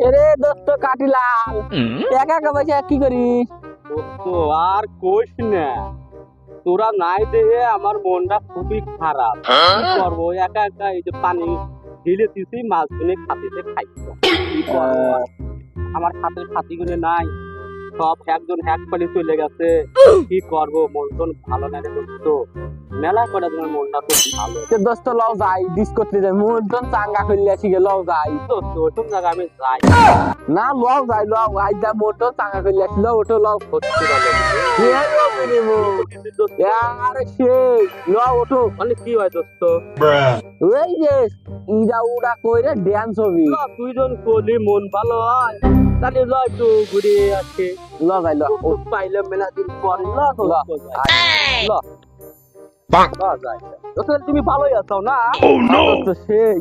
এরে দোস্ত কাটিলাল একা একা বসে কি করিস তো আর কোষ না। তোরা নাই দেখে আমার মনটা খুবই খারাপ। কি করব? একা একা এই যে পানি ঢেলে দিছি মাছ গুনে খাতিতে আর? আমার খাতের খাতি গুনে নাই। সব একজন এক পালি চলে গেছে। কি করব? মন টন ভালো না রে দোস্ত। মেলা করে তোমার মনটা খুব ভালো। সে দোস্ত লও যাই ডিস করতে যাই। মন টন চাঙ্গা করলে আসি গে লও যাই। দোস্ত ওসব জায়গা আমি যাই। না লও যাই লও আই যা মন টন চাঙ্গা করলে আসি লও ওটো লও। সত্যি মো আরে সেই লও ওটো মানে কি হয় দোস্ত? ওই যে ইডা উড়া কইরে ড্যান্স হবি। দুইজন কলি মন ভালো হয়। তাহলে ল একটু ঘুরে আসে। ল ল পাইলে মেলা দিন পর ল ল। দোস্ত তুমি ভালোই আছো না? দোস্ত সেই।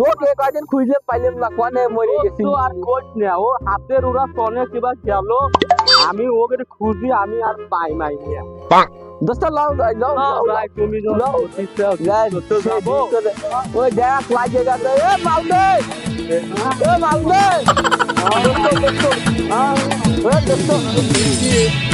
তোকে কয়দিন খুঁজলে পাইলাম না কোনে মরে গেছি। আর কোচ না ও হাতের ওরা সনে কিবা গেল আমি ওকে খুঁজি আমি আর পাই নাই দোস্ত লও লও লও তুমি যখন ল। বলছিস, যাই তো তো যাব। ওই দেখ লাগে গেছে। এ মালদে! এ মালদে! বাংলা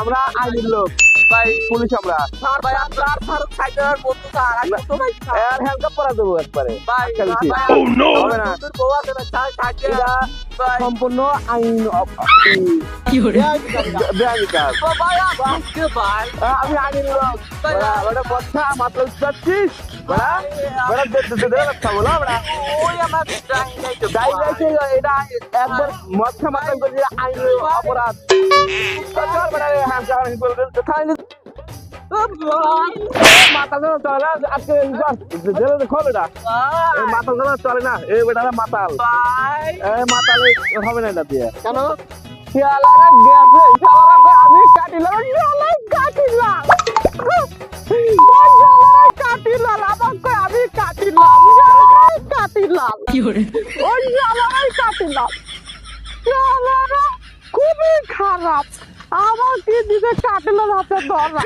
আমরা আইনের লোক ভাই পুলিশ আমরা স্যার ভাই আপনার স্যার সাইডার বন্ধু স্যার আমি তো ভাই স্যার হেলকা পড়া দেবো একবারে ভাই, খেলছি ভাই, হবে না তোর বউ আছে সম্পূর্ণ আইন কি করে বেআইনি কাজ ভাই, আজকে ভাই, আমি আইনের লোক বড়া বড়া বচ্চা মাত্র যাচ্ছিস বড়া বড়া ওই আমার নাই তো। এটা একবার মচ্ছা চল বল দে খাইনি মাথা ধরে চলে না আজকে জেলে খোলে না মাথা ধরে চলে না এই বেটা মাতাল মাতাল হবে না এটা দিয়ে কেন? শালারা গেছে শালারা আমি কাটিলাম শালা কাটিলাম ওই শালারা কাটিলাম আমাকে আমি কাটিলাম শালারা কাটিলাম ওই শালারাই কাটিলাম শালারা খুবই খারাপ। আমার কি দিকে কাটিলাম হাতে ধরা।